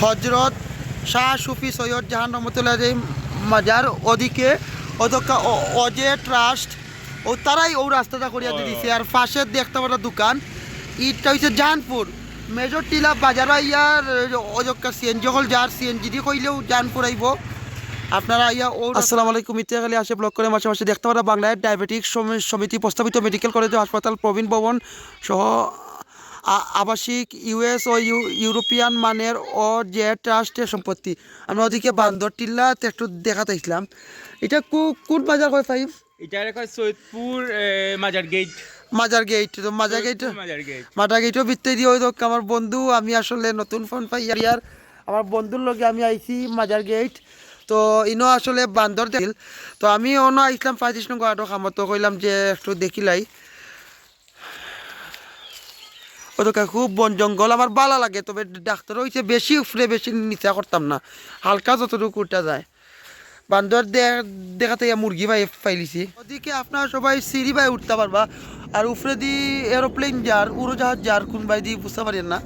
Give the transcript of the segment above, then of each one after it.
হজরত শাহ সুফি সৈয়দ জাহান রহমতুল্লাহ মাজার ওদিকে অধ্যক্ষ অজে ট্রাস্ট ও তারাই ও রাস্তাটা করিয়া দিয়ে দিছে আর পাশে দেখতে পারা দোকান। ইটটা হচ্ছে জাহানপুর। মেজর টিলা বাজার ইয়ার অযোগ্য সিএনজি হল যার সিএনজি দিয়ে কইলেও জাহানপুর আইব। আপনারা ইয়া ও আসসালামু আলাইকুম ইত্যাদি আসে ব্লক করে মাসে মাসে দেখতে পারা বাংলায় ডায়াবেটিক সমি- সমিতি প্রস্তাবিত মেডিকেল কলেজ ও হাসপাতাল প্রবীণ ভবন সহ আবাসিক ইউএস ও ইউ- ইউরোপিয়ান মানের ও যে ট্রাস্টের সম্পত্তি। আমরা ওদিকে বান্দর টিল্লা একটু দেখাতে ইসলাম এটা কোন বাজার হয় ফাইভ এটা রেখা সৈয়দপুর মাজার গেট। মাজার গেট তো মাজার গেট মাজার গেট। মাজার গেটও ভিত্তি দিয়ে হোক আমার বন্ধু আমি আসলে নতুন ফোন পাই ইয়ার। আমার বন্ধুর লগে আমি আইছি মাজার গেট। তো ইনো আসলে বান্দর দেখিল তো আমি অন্য আইসলাম পঁয়ত্রিশ নং গাড়ো খামত কইলাম যে একটু দেখিলাই। ওদেরকে খুব বন জঙ্গল আমার ভালো লাগে তবে ডাক্তার হয়েছে বেশি উফরে বেশি নিচা করতাম না। হালকা যতটুকু উঠা যায়। বান্দর দেখাতে মুরগি ভাই পাইলিছি। ওদিকে আপনারা সবাই সিঁড়ি ভাই উঠতে পারবা আর উপরে দি এরোপ্লেন যার উড়োজাহাজ যার কোন ভাই দিয়ে বুঝতে পারেন না।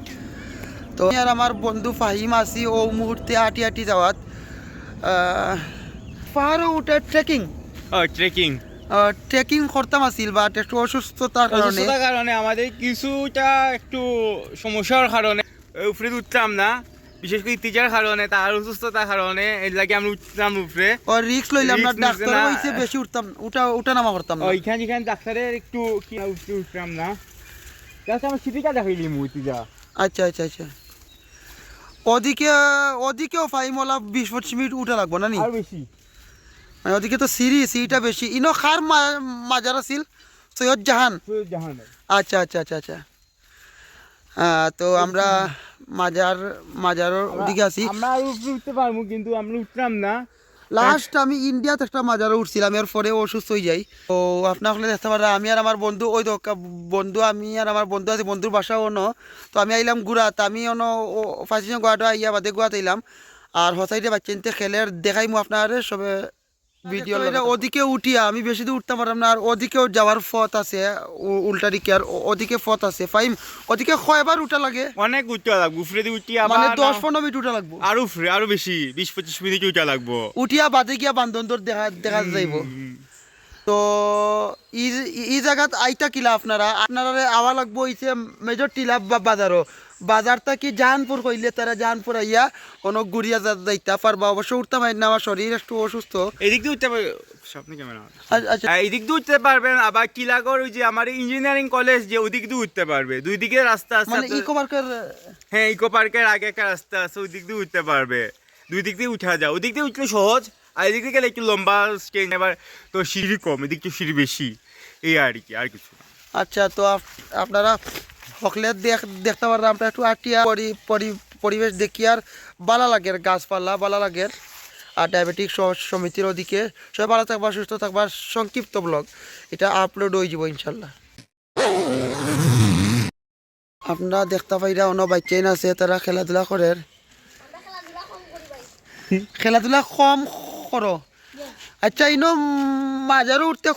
তো আর আমার বন্ধু ফাহিম আছি ও মুহূর্তে আটি আটি যাওয়াত আহ, পাহাড়ে উঠে ট্রেকিং ট্রেকিং ট্রেকিং করতাম আসিল বা একটু অসুস্থতার কারণে। কারণে আমাদের কিছুটা একটু সমস্যার কারণে উপরে উঠতাম না। বিশেষ করে ইতিজার কারণে তার অসুস্থতার কারণে এর লাগে আমরা উঠতাম উপরে। ও রিক্স লইলাম না ডাক্তার। হইছে বেশি উঠতাম উঠা উঠা নামা করতাম না। ওইখানে যেখানে ডাক্তারের একটু কি উঠতে উঠতাম না। জাস্ট আমার সিটিটা দেখাইলি মু ইতিজা আচ্ছা আচ্ছা আচ্ছা। ওদিকে ওদিকেও ফাইমলা বিশ পঁচিশ মিনিট উঠা লাগবো না নি? আর বেশি। মানে ওদিকে তো সিঁড়ি সিঁড়িটা বেশি। ইনো খার মাজার আছিল সৈয়দ জাহান? আচ্ছা আচ্ছা আচ্ছা আচ্ছা। তো আমরা মাজার মাজারের ওদিকে আছি আমরা উঠতে পারব কিন্তু আমরা উঠলাম না। লাস্ট আমি ইন্ডিয়াতে একটা মাজারে উঠছিলাম এর পরে অসুস্থ হয়ে যাই। তো আপনার হলে দেখতে পারা আমি আর আমার বন্ধু ওই তো বন্ধু আমি আর আমার বন্ধু আছে বন্ধুর বাসা অন্য তো আমি আইলাম গুড়াত আমি অন্য ফাঁসি গোয়াটা আইয়া বাদে গুয়াত আইলাম। আর হসাইটে বাচ্চাতে খেলের দেখাই মু আপনার সবে ভিডিও ওদিকে উঠিয়া আমি বেশি দূর উঠতে পারলাম না আর ওদিকেও যাওয়ার পথ আছে উল্টা দিকে আর ওদিকে পথ আছে। ফাইম ওদিকে কয়বার উঠা লাগে? অনেক উঠতে লাগবো উফরে দিয়ে উঠিয়া মানে দশ পনেরো মিনিট উঠা লাগবো। আর উফরে আরও বেশি বিশ পঁচিশ মিনিট উঠা লাগবো। উঠিয়া বাদে গিয়া বান্ধন দেখা দেখা যাইব। তো ই জায়গাত আইতা কিলা আপনারা? আপনারা আওয়া লাগবো ইসে মেজর টিলা বা বাজারও। বাজারটা কি জাহানপুর কইলে তারা জাহানপুর আইয়া কোনো গুড়িয়া যা- যাইতা পারবা? অবশ্য উঠতাম না আমার শরীর একটু অসুস্থ। এদিক দিয়ে উঠতে স্বপ্ন ক্যামেরা আচ্ছা এদিক দিয়ে উঠতে পারবেন আবার কিলাগড় ওই যে আমার ইঞ্জিনিয়ারিং কলেজ যে ওদিক দিয়ে উঠতে পারবে। দুই দিকে রাস্তা আছে মানে ইকো পার্কের হ্যাঁ ইকো পার্কের আগে একটা রাস্তা আছে ওই দিক দিয়ে উঠতে পারবে। দুই দিক দিয়ে উঠা যায়। ওদিক দিয়ে উঠলে সহজ। আর এদিক গেলে একটু লম্বা স্টেজ এবার তো সিঁড়ি কম এদিক তো সিঁড়ি বেশি। এই আর কি আর কিছু না। আচ্ছা তো আপনারা হকলে দেখ দেখতে পারলাম আমরা একটু আটিয়া পরি পরি- পরিবেশ দেখি আর ভালো লাগে গাছপালা ভালো লাগে আর ডায়াবেটিক সমিতির ওদিকে। সবাই ভালো থাকবা সুস্থ থাকবা। সংক্ষিপ্ত ব্লগ এটা আপলোড হয়ে যাব ইনশাল্লাহ আপনারা দেখতে পাইরা অন্য বাচ্চাইন আছে তারা খেলাধুলা করে খেলাধুলা কম করো আচ্ছা ইনো মাজারও উঠতে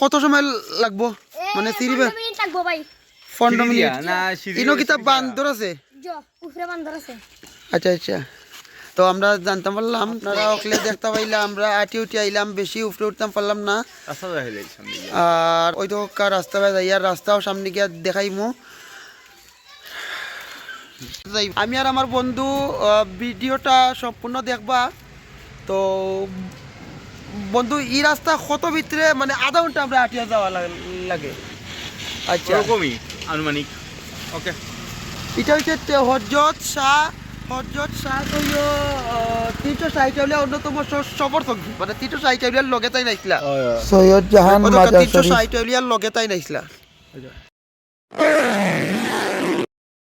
কত সময় লাগবো? মানে সিঁড়ি পনেরো মিনিট ইনো কিতা সিঁড়ি দিয়া। বান্দর আছে? জ উপরে বান্দর আছে। আচ্ছা আচ্ছা। তো আমরা জানতাম পারলাম আপনারা ওখলে দেখতে পাইলাম আমরা আটি উঠে আইলাম বেশি উপরে উঠতাম পারলাম না। আর ওই তো কার রাস্তা বাই যাই আর রাস্তাও সামনে গিয়ে দেখাইমু। যাই, আমি আর আমার বন্ধু আহ, ভিডিওটা সম্পূর্ণ দেখবা। তো বন্ধু এই রাস্তা কত ভিতরে মানে আধা ঘণ্টা আমরা আটিয়া যাওয়া লাগে। আচ্ছা। ওরকমই আনুমানিক। ওকে। এটা হচ্ছে হজরত শাহ হজরত শাহ তো তিনশো ষাট হলে অন্যতম সমর্থক। মানে তিনশো ষাট হলিয়ার লগে তাই নাইছিলা। সৈয়দ জাহান মাজার তিনশো শরীফ। ষাট হলিয়ার লগে তাই নাইছিলা।